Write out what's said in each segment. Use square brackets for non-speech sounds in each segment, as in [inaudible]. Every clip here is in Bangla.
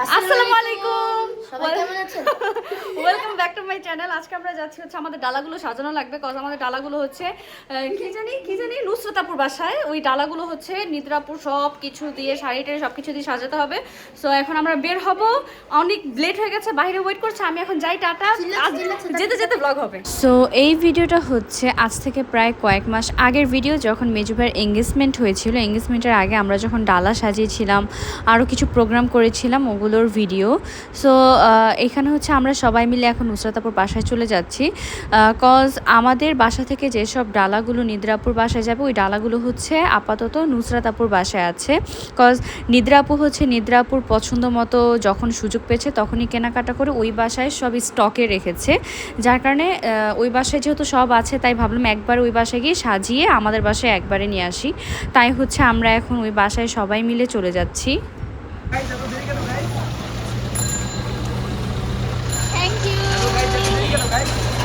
আসসালামু আলাইকুম। Welcome back to my channel আজকে আমরা যাচ্ছি হচ্ছে আমাদের ডালাগুলো সাজানো লাগবে কজ আমাদের ডালাগুলো হচ্ছে কি জানি কি জানি নুসরতাপুর বাসায়। ওই ডালাগুলো হচ্ছে নিদ্রাপুর সব কিছু দিয়ে শাড়ি টাড়ি সব কিছু দিয়ে সাজাতে হবে। সো এখন আমরা বের হব। অনেক লেট হয়ে গেছে বাইরে ওয়েট করছে আমি এখন যাই টাটা। আজ- যেতে যেতে ব্লগ হবে। সো এই ভিডিওটা হচ্ছে আজ থেকে প্রায় কয়েক মাস আগের ভিডিও যখন মেজু ভাইয়ের এঙ্গেজমেন্ট হয়েছিল এঙ্গেজমেন্টের আগে আমরা যখন ডালা সাজিয়েছিলাম আরও কিছু প্রোগ্রাম করেছিলাম ওগুলোর ভিডিও সো এখানে হচ্ছে আমরা সবাই মিলে এখন নুসরাতাপুর বাসায় চলে যাচ্ছি কজ আমাদের বাসা থেকে যেসব ডালাগুলো নিদ্রাপুর বাসায় যাবে, ওই ডালাগুলো হচ্ছে আপাতত নুসরাতাপুর বাসায় আছে। কজ নিদ্রাপু হচ্ছে নিদ্রাপুর পছন্দ মতো যখন সুযোগ পেয়েছে তখনই কেনাকাটা করে ওই বাসায় সব স্টকে রেখেছে। যার কারণে ওই বাসায় যেহেতু সব আছে তাই ভাবলাম একবার ওই বাসায় গিয়ে সাজিয়ে আমাদের বাসায় একবারে নিয়ে আসি। তাই হচ্ছে আমরা এখন ওই বাসায় সবাই মিলে চলে যাচ্ছি।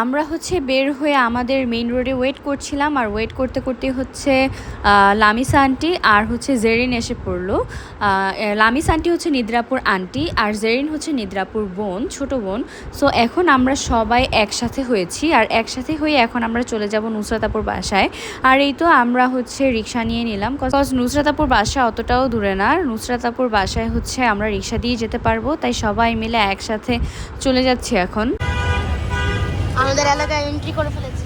আমরা হচ্ছে বের হয়ে আমাদের মেইন রোডে ওয়েট করছিলাম আর ওয়েট করতে করতে হচ্ছে লামিসা আন্টি আর হচ্ছে জেরিন এসে পড়ল। লামিস লামিসা আন্টি হচ্ছে নিদ্রাপুর আন্টি আর জেরিন হচ্ছে নিদ্রাপুর বোন, ছোট বোন। সো এখন আমরা সবাই একসাথে হয়েছি আর একসাথে হয়ে এখন আমরা চলে যাব নুসরাতাপুর বাসায়। আর এই তো আমরা হচ্ছে রিক্সা নিয়ে নিলাম। কজ নুসরাতাপুর বাসা অতটাও দূরে না। নুসরাতাপুর বাসায় হচ্ছে আমরা রিক্সা দিয়ে যেতে পারব। তাই সবাই মিলে একসাথে চলে যাচ্ছি এখন। আমাদের এলাকায় এন্ট্রি করে ফেলেছি।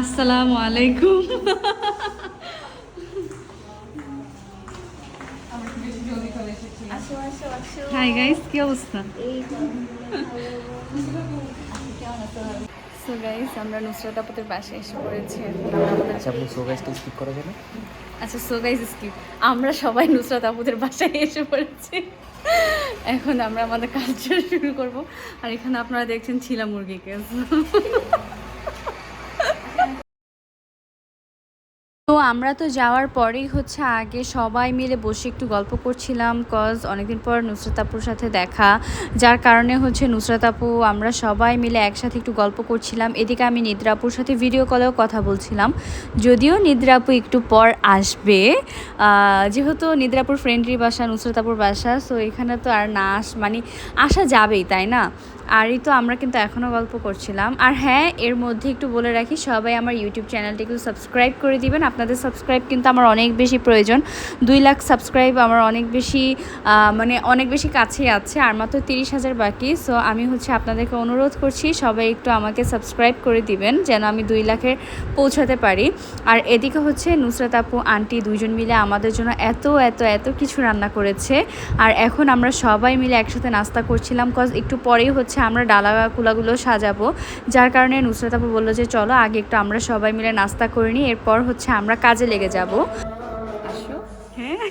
আসসালামু আলাইকুম। হাই গাইস কি অবস্থা? সো গাইস আমরা নুসরাত আপুদের বাসায় এসে পড়েছি। আচ্ছা আপনি শো গাইজটা স্কিপ করা যাবে? আচ্ছা সো গাইস স্কিপ আমরা সবাই নুসরাত আপুদের বাসায় এসে পড়েছি। এখন আমরা আমাদের কালচার শুরু করব। আর এখানে আপনারা দেখছেন ছিলা মুরগিকে আমরা তো যাওয়ার পরেই হচ্ছে আগে সবাই মিলে বসে একটু গল্প করছিলাম কজ অনেকদিন পর নুসরাত আপুর সাথে দেখা। যার কারণে হচ্ছে নুসরাত আপু, আমরা সবাই মিলে একসাথে একটু গল্প করছিলাম। এদিকে আমি নিদ্রাপুর সাথে ভিডিও কলেও কথা বলছিলাম। যদিও নিদ্রাপু একটু পর আসবে। যেহেতু নিদ্রাপুর ফ্রেন্ডরি বাসা, নুসরাত আপুর বাসা সো এখানে তো আর না আস মানে আসা যাবেই, তাই না? আর এই তো আমরা কিন্তু এখনও গল্প করছিলাম। আর হ্যাঁ এর মধ্যে একটু বলে রাখি, সবাই আমার ইউটিউব চ্যানেলটি একটু সাবস্ক্রাইব করে দিবেন। আপনাদের সাবস্ক্রাইব কিন্তু আমার অনেক বেশি প্রয়োজন। দুই লাখ সাবস্ক্রাইব আমার অনেক বেশি মানে অনেক বেশি কাছেই আছে, আর মাত্র তিরিশ হাজার বাকি। সো আমি হচ্ছে আপনাদেরকে অনুরোধ করছি, সবাই একটু আমাকে সাবস্ক্রাইব করে দিবেন, যেন আমি দুই লাখে পৌঁছাতে পারি। আর এদিকে হচ্ছে নুসরাত আপু, আন্টি দুইজন মিলে আমাদের জন্য এত এত এত কিছু রান্না করেছে। আর এখন আমরা সবাই মিলে একসাথে নাস্তা করছিলাম কজ একটু পরেই হচ্ছে আমরা ডালা কুলাগুলো সাজাবো। যার কারণে নুসরাত আপু বলল যে চলো আগে একটু আমরা সবাই মিলে নাস্তা করে নিই এরপর হচ্ছে আমরা কাজে লেগে যাব। আসো। হ্যাঁ।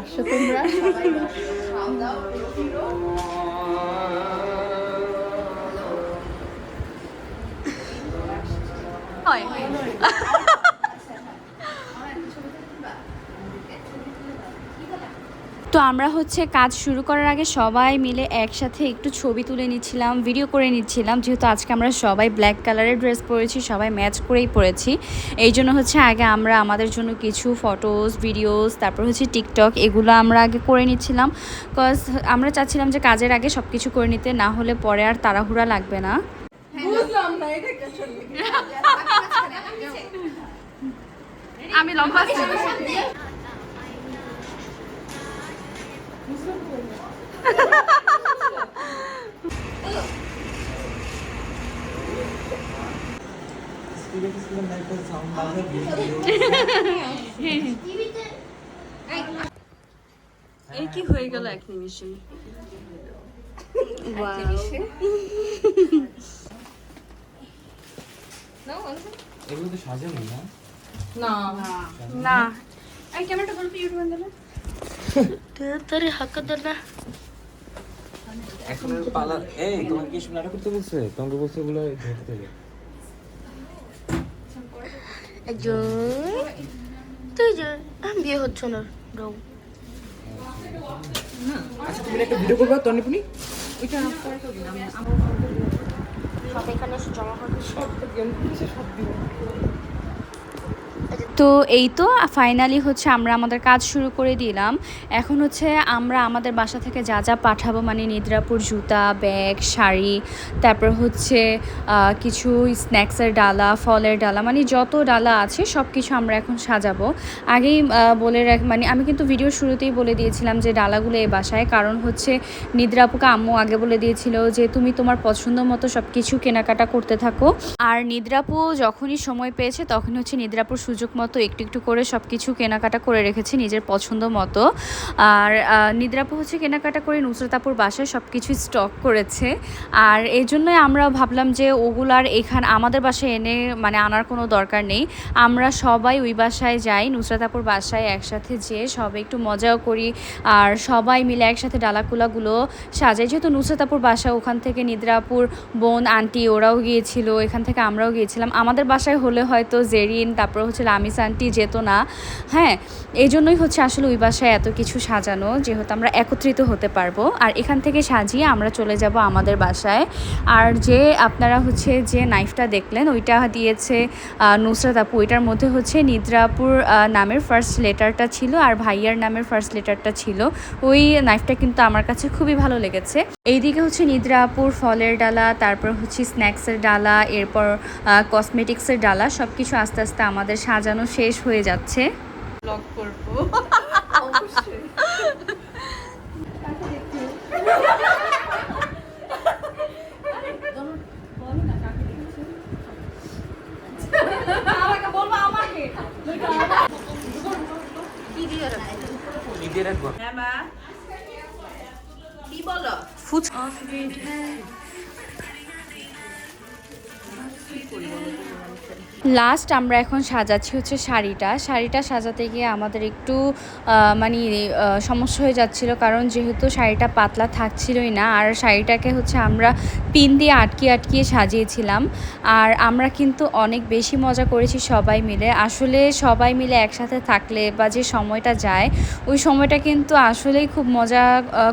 আসো তোমরা। হয়। আমরা হচ্ছে কাজ শুরু করার আগে সবাই মিলে একসাথে একটু ছবি তুলে নিচ্ছিলাম ভিডিও করে নিচ্ছিলাম। যেহেতু আজকে আমরা সবাই ব্ল্যাক কালারের ড্রেস পরেছি সবাই ম্যাচ করেই পরেছি। এই জন্য হচ্ছে আগে আমরা আমাদের জন্য কিছু ফটোস ভিডিওস তারপর হচ্ছে টিকটক এগুলো আমরা আগে করে নিচ্ছিলাম। কজ আমরা চাচ্ছিলাম যে কাজের আগে সব কিছু করে নিতে না হলে পরে আর তাড়াহুড়া লাগবে না। আমি লম্বা এই কি হয়ে গেল এক নিমিষে? এগুলো তো সাজানো না? না। না। এই ক্যামেরাটা বলবি ইউটিউবে দিলে তোর হক না। এখন পালা এই তোমাকে কি শুনে করতে বলছে? তোমাকে বলছে ওগুলো ধরতে একজন তুই যে বিয়ে হচ্ছে না রৌ। আচ্ছা তুমি একটা ভিডিও করবা তনিপুনি সব এখানে এসে জমা করে তো এই তো ফাইনালি হচ্ছে আমরা আমাদের কাজ শুরু করে দিলাম। এখন হচ্ছে আমরা আমাদের বাসা থেকে যা যা পাঠাবো মানে নিদ্রাপুর জুতা, ব্যাগ, শাড়ি, তারপর হচ্ছে কিছু স্ন্যাক্সের ডালা, ফলের ডালা মানে যত ডালা আছে সব কিছু আমরা এখন সাজাবো। আগেই বলে রাখ মানে আমি কিন্তু ভিডিও শুরুতেই বলে দিয়েছিলাম যে ডালাগুলো এই বাসায়, কারণ হচ্ছে নিদ্রাপুকে আম্মু আগে বলে দিয়েছিল যে তুমি তোমার পছন্দ মতো সব কিছু কেনাকাটা করতে থাকো। আর নিদ্রাপু যখনই সময় পেয়েছে তখন হচ্ছে নিদ্রাপুর সুযোগ মতো একটু একটু করে সব কিছু কেনাকাটা করে রেখেছি নিজের পছন্দ মতো। আর আহ, নিদ্রাপু হচ্ছে কেনাকাটা করে নুসরতাপুর বাসায় সব কিছু স্টক করেছে। আর এই জন্যই আমরা ভাবলাম যে ওগুলার এখান আমাদের বাসায় এনে মানে আনার কোনো দরকার নেই। আমরা সবাই ওই বাসায় যাই নুসরাতাপুর বাসায় একসাথে যেয়ে সবাই একটু মজাও করি। আর সবাই মিলে একসাথে ডালাকুলাগুলো সাজাই। যেহেতু নুসরাতাপুর বাসা ওখান থেকে নিদ্রাপুর বোন আন্টি ওরাও গিয়েছিল এখান থেকে আমরাও গিয়েছিলাম। আমাদের বাসায় হলে হয়তো জেরিন তারপর হচ্ছে লামিস আন্টি যেত না। হ্যাঁ এই জন্যই হচ্ছে আসলে ওই বাসায় এত কিছু সাজানো, যেহেতু আমরা একত্রিত হতে পারব। আর এখান থেকে সাজিয়ে আমরা চলে যাব আমাদের বাসায়। আর যে আপনারা হচ্ছে যে নাইফটা দেখলেন, ওইটা দিয়েছে নুসরাত আপু। ওইটার মধ্যে হচ্ছে নিদ্রাপুর নামের ফার্স্ট লেটারটা ছিল আর ভাইয়ার নামের ফার্স্ট লেটারটা ছিল। ওই নাইফটা কিন্তু আমার কাছে খুবই ভালো লেগেছে। এইদিকে হচ্ছে নিদ্রাপুর, ফলের ডালা, তারপর হচ্ছে স্ন্যাক্সের ডালা, এরপর কসমেটিক্সের ডালা সব কিছু আস্তে আস্তে আমাদের সাজানো শেষ হয়ে যাচ্ছে। ব্লগ করব। আমাকে লাস্ট আমরা এখন সাজাচ্ছি হচ্ছে শাড়িটা। শাড়িটা সাজাতে গিয়ে আমাদের একটু মানে সমস্যা হয়ে যাচ্ছিল। কারণ যেহেতু শাড়িটা পাতলা থাকছিলই না, আর শাড়িটাকে হচ্ছে আমরা পিন দিয়ে আটকিয়ে আটকিয়ে সাজিয়েছিলাম। আর আমরা কিন্তু অনেক বেশি মজা করেছি সবাই মিলে। আসলে সবাই মিলে একসাথে থাকলে বা যে সময়টা যায়, ওই সময়টা কিন্তু আসলেই খুব মজা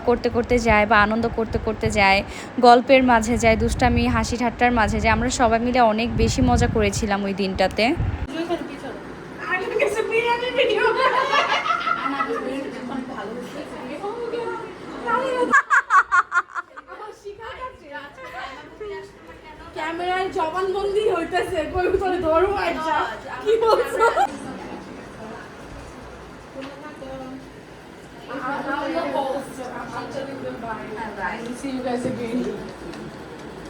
করতে করতে যায় বা আনন্দ করতে করতে যায়। গল্পের মাঝে যায়, দুষ্টামি হাসি ঠাট্টার মাঝে যায়। আমরা সবাই মিলে অনেক বেশি মজা করেছিলাম ওই দিনটাতে। ক্যামেরায় জবানবন্দি হইতেছে কই তোরে ধরো আচ্ছা কি বলছো? See you guys again.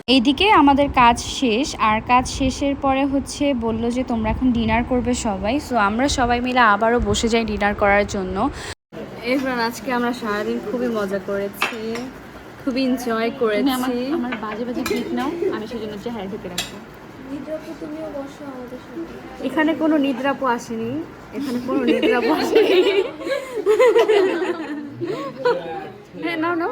এইদিকে আমাদের কাজ শেষ আর কাজ শেষের পরে হচ্ছে বলল যে তোমরা এখন ডিনার করবে সবাই। সো আমরা সবাই মিলে আবারও বসে যাই ডিনার করার জন্য। এরপর আজকে আমরা সারাদিন খুবই মজা করেছি খুবই এনজয় করেছি। আমার বাজে বাজে গিফট নাও আমি সেজন্য চেহারা ঢুকে রাখব এখানে কোনো নিদ্রাপু আসেনি এখানে কোনো নিদ্রাপু আসেনি। [laughs] হ্যাঁ নাও নাও।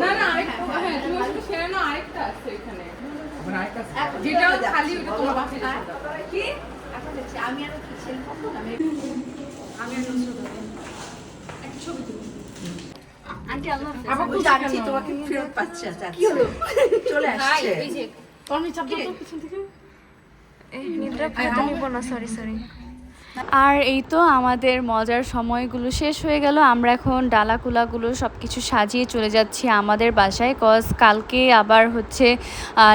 না না আরেকটা হ্যাঁ তুমি ওর সাথে নাও, আরেকটা আছে এখানে। যেটাও খালি ওটা তোমার বাসায় রেখে দাও। কি? আবার খুব যাচ্ছি তোমাকে ফেরত পাচ্ছি। কি হলো? চলে আসছে। আমি চাপ দাও তো পিছন থেকে। নিদ্রা ফটো নিব না সরি সরি আর এই তো আমাদের মজার সময়গুলো শেষ হয়ে গেল। আমরা এখন ডালাকুলাগুলো সব কিছু সাজিয়ে চলে যাচ্ছি আমাদের বাসায়। কজ কালকে আবার হচ্ছে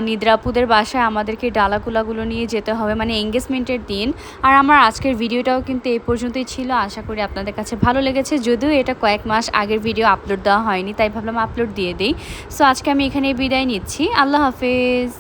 নিদ্রাপুদের বাসায় আমাদেরকে ডালাকুলাগুলো নিয়ে যেতে হবে মানে এঙ্গেজমেন্টের দিন। আর আমার আজকের ভিডিওটাও কিন্তু এই পর্যন্তই ছিল। আশা করি আপনাদের কাছে ভালো লেগেছে। যদিও এটা কয়েক মাস আগের ভিডিও আপলোড দেওয়া হয়নি, তাই ভাবলাম আপলোড দিয়ে দিই। সো আজকে আমি এখানে বিদায় নিচ্ছি। আল্লাহ হাফেজ।